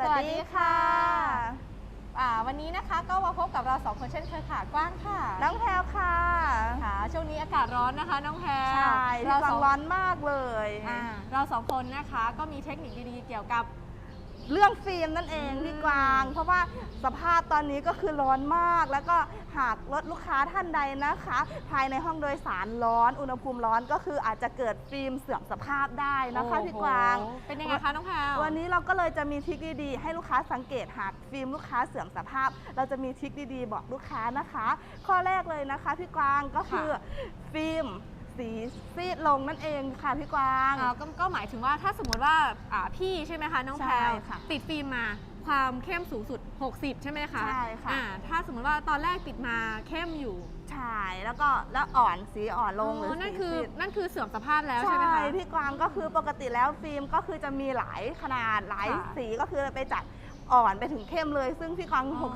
สวัสดีค่ะอ่าวันนี้นะคะก็มาพบกับเราสองคนเช่นเคยค่ะกว้างค่ะน้องแพลวค่ะค่ะช่วงนี้อากาศร้อนนะคะ น้องแพรใช่เราที่สฟัองงร้อนมากเลยอ่าเราสองคนนะคะก็มีเทคนิคดีๆเกี่ยวกับ เรื่องฟิล์มนั่นเองอืมพี่กวาง เพราะว่าสภาพตอนนี้ก็คือร้อนมาก แล้วก็หากรถลูกค้าท่านใดนะคะ ภายในห้องโดยสารร้อน อุณหภูมิร้อนก็คืออาจจะเกิดฟิล์มเสื่อมสภาพได้นะคะพี่กวาง โอ้โหเป็นยังไงคะน้องแพรวันนี้เราก็เลยจะมีทริคดีๆ ให้ลูกค้าสังเกตหากฟิล์มลูกค้าเสื่อมสภาพ เราจะมีทริคดีๆ บอกลูกค้านะคะ ข้อแรกเลยนะคะพี่กวางก็คือฟิล์ม สีซีดลงนั่นเองค่ะพี่กวาง อ่าก็ก็หมายถึงว่าถ้าสมมติว่าอ่าพี่ใช่ไหมคะน้องแพรใช่ค่ะติดฟิล์มมาความเข้มสูงสุด 60 ใช่ไหมคะใช่ค่ะ อ่าถ้าสมมติว่าตอนแรกติดมาเข้มอยู่ใช่แล้วก็แล้วอ่อนสีอ่อนลงหรืออนั่นสีคือซีด นั่นคือเสื่อมสภาพแล้วใช่ใช่ไหมคะ พี่กวางก็คือปกติแล้วฟิล์มก็คือจะมีหลายขนาดหลายค่ะสีก็คือไปจัดอ่อนไปถึงเข้มเลย ซึ่งพี่กวางอ๋อ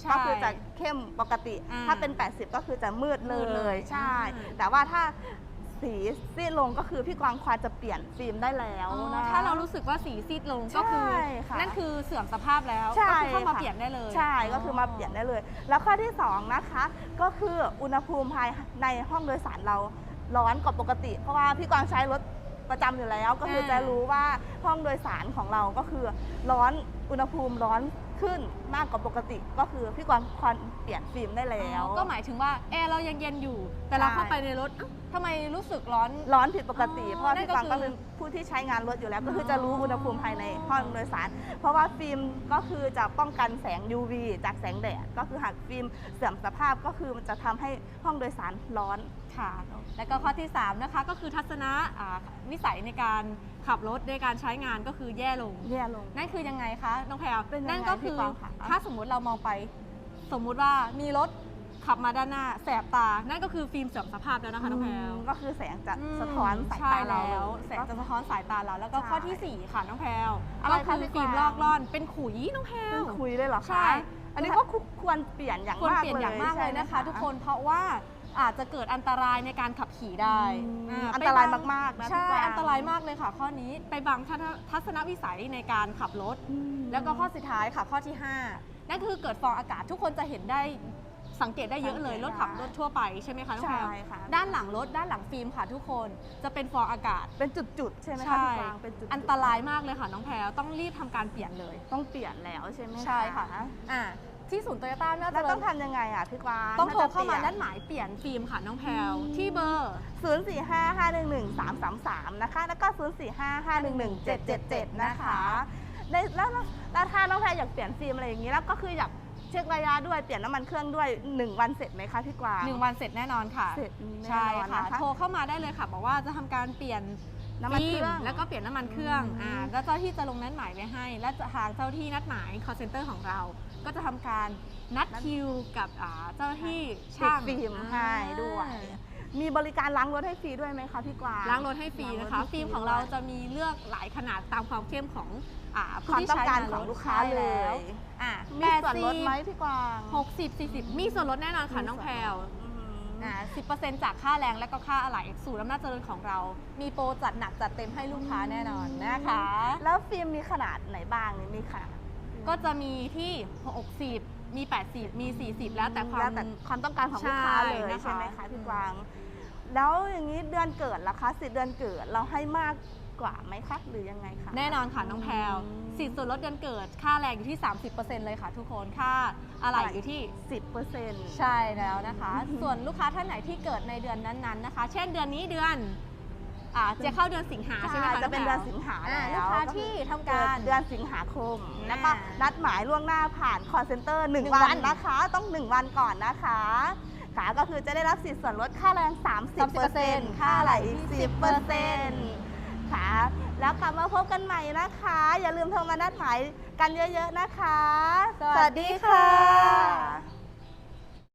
ใช่60 ก็คือจะเข้มปกติ อ่าถ้าเป็น 80 ก็คือจะมืดเลมืยดเลยใช่ อ่าแต่ว่าถ้า สีซีดลงก็คือพี่กวางควรจะเปลี่ยนฟิล์มได้แล้วอ๋อนะ ถ้าเรารู้สึกว่าสีซีดลงก็คือใช่ค่ะนั่นคือเสื่อมสภาพแล้วใช่ก็คือเข้ามาค่ะ เปลี่ยนได้เลยใช่ก็คือมาเปลี่ยนได้เลย แล้วข้อที่สองนะคะก็คืออุณหภูมิภายในห้องโดยสารเราร้อนกว่าปกติ เพราะว่าพี่กวางใช้รถประจำอยู่แล้ว ก็คือจะรู้ว่าห้องโดยสารของเราก็คือร้อนอุณหภูมิร้อน ขึ้นมากกว่าปกติก็คือพี่กวางควรเปลี่ยนฟิล์มได้แล้วอ๋อก็หมายถึงว่าแอร์เรายังเย็นอยู่ แต่เราใช่ เข้าไปในรถเอ้าทำไมรู้สึกร้อน ร้อนผิดปกติ อ๋อเพราะว่านั่พี่นก็กวางก็คือเป็นผู้ที่ใช้งานรถอยู่แล้ว ก็คือจะรู้อุณหภูมิภายในห้องโดยสาร เพราะว่าฟิล์มก็คือจะป้องกันแสง UV จากแสงแดดก็คือหากฟิล์มเสื่อมสภาพก็คือมันจะทำให้ ห้องโดยสารร้อนค่ะ แล้วก็ข้อที่ 3 นะคะ ก็คือทัศนะอ่าวิสัยในการขับรถในการใช้งานก็คือแย่ลง แย่ลง นั่นคือยังไงคะน้องแพรวเป็นยังไงนั่นก็คือพี่กวางคะถ้าสมมุติเรามองไป สมมุติว่ามีรถขับมาด้านหน้าแสบตา นั่นก็คือฟิล์มเสื่อมสภาพแล้วนะคะน้องแพรวก็คือแสงจะอืมสะท้อนสายใช่ตาเราแล้วเลยแสงจะสะท้อนสายตาเรา แล้วก็ใช่ข้อทีสี่ 4 ค่ะน้องแพรวอะไรก็คะคือพี่กวางฟิล์มลอกล่อนเป็นขุยน้องแพรเป็นวคุยเลยเหรอคะใช่ อันนี้ก็ควรเปลี่ยนอย่างควรมากเปลี่ยนอย่างมากเลยนะคะใช่ไหทุกคนเพราะว่าอาจจะเกิดอันตรายในการขับขี่ได้อืมาอันตรายไปบังมากๆนะใช่พี่กวางอันตรายมากเลยค่ะ ข้อนี้ไปบังทัศนทัศนวิสัยในการขับรถอืมแล้วก็ข้อสุดท้ายค่ะข้อที่ 5 นั่นคือเกิดฟองอากาศทุกคนจะเห็นได้สังเกตได้เยอะเลยสังเกตรถขับได้รถทั่วไปใช่ไหมคะน้องแพรวใช่ค่ะด้านหลังรถด้านหลังฟิล์มค่ะ ทุกคนจะเป็นฟองอากาศเป็นจุดๆใช่ไหมคะใช่พี่กวางเป็นจุดๆอันตรายมากเลยค่ะน้องแพรวต้องรีบทำการเปลี่ยนเลย ต้องเปลี่ยนแล้วใช่ไหมใช่ค่ะอ่า ที่ศูนย์โตโยต้าน่าแล้วจะต้องทำยังไงอะพี่กวางต้องโทรเข้ามาถ้นัดหมายเปลี่ยนฟิล์มค่ะน้องแพรวที่เบอร์ศูนย์สี่ห้าห้าหนึ่งหนึ่งสามสามสามนะคะ แล้วก็ศูนย์สี่ห้าห้าหนึ่งหนึ่งเจ็ดเจ็ดเจ็ดนะคะได้แล้วแล้วถ้าน้องแพรอยากเปลี่ยนฟิล์มอะไรอย่างนี้แล้วก็คืออยากเช็คระยะด้วยเปลี่ยนน้ำมันเครื่องด้วยหนึ่งวันเสร็จไหมคะพี่กวางหนึ่งวันเสร็จแน่นอนค่ะเสร็จแน่ใช่นอนค่ะนะคะโทรเข้ามาได้เลยค่ะ บอกว่าจะทำการเปลี่ยนน้ำมันเครื่องฟิล์แล้วก็เปลี่ยนน้ำมันเครื่องอืมอ่าแล้วเจ้าที่จะลงนัดหมายไว้ให้ และทางเจ้าที่นัดหมาย call center ของเรา ก็จะทำการนัดคิวกับอ่าเจ้าที่ติดช่างฟิล์มให้ด้วย มีบริการล้างรถให้ฟรีด้วยไหมคะพี่กวาง ล้างรถให้ฟรีนะคะ ล้างรถให้ฟรีฟิล์มของเราจะมีเลือกหลายขนาดตามความเข้มของอ่าคผู้วามที่ต้องใช้การงานขรองถลูกค้าใช่เลแล้วยอ่ามีส่วนลดไหมพี่กวาง หกสิบสี่สิบมีส่วนลดแน่นอนค่ะน้องแพรวอืมอ่า10%จากค่าแรงและก็ค่าอะไหล่สู่อำนาจเจริญของเรา มีโปรจัดหนักจัดเต็มให้ลูกค้าแน่นอนนะคะ แล้วฟิล์มมีขนาดไหนบ้างนี่มีขนาด ก็จะมีที่ 60 มี 80 มี 40 แล้วแต่ความ แล้วแต่ความต้องการของลูกค้าเลยใช่นะคะใช่ไหมคะพี่กวาง แล้วอย่างนี้เดือนเกิดล่ะคะสิทธิ์เดือนเกิดเราให้มากกว่าไหมคะหรือยังไงคะแน่นอนค่ะน้องแพรวอืมสิทธิ์ส่วนลดเดือนเกิด ค่าแรงอยู่ที่ 30%เลยค่ะทุกคน ค่าอะไหล่อยู่ที่ สิบเปอร์เซ็นต์ ใช่แล้วนะคะอืมส่วนลูกค้าท่านไหนที่เกิดในเดือนนั้นๆนะคะ เช่นเดือนนี้เดือน อ่าจะเข้าเดือนสิงหาใช่ไหมคะจะเป็นงแพเดืรอวนสิงหาอ่าแล้วลูกค้าที่ทำการเดือนสิงหาคมอ่าแล้วก็นัดหมายล่วงหน้าผ่าน call center หนึ่ง1วัวันนนะคะ ต้อง 1 วันก่อนนะคะค่ะก็คือจะได้รับสิทธิ์ส่วนลดค่าแรง 30%ค่าอะไหล่อีก 10%ค่ะ แล้วกลับมาพบกันใหม่นะคะ อย่าลืมโทรมานัดหมายกันเยอะๆนะคะ สวัสดีค่ะ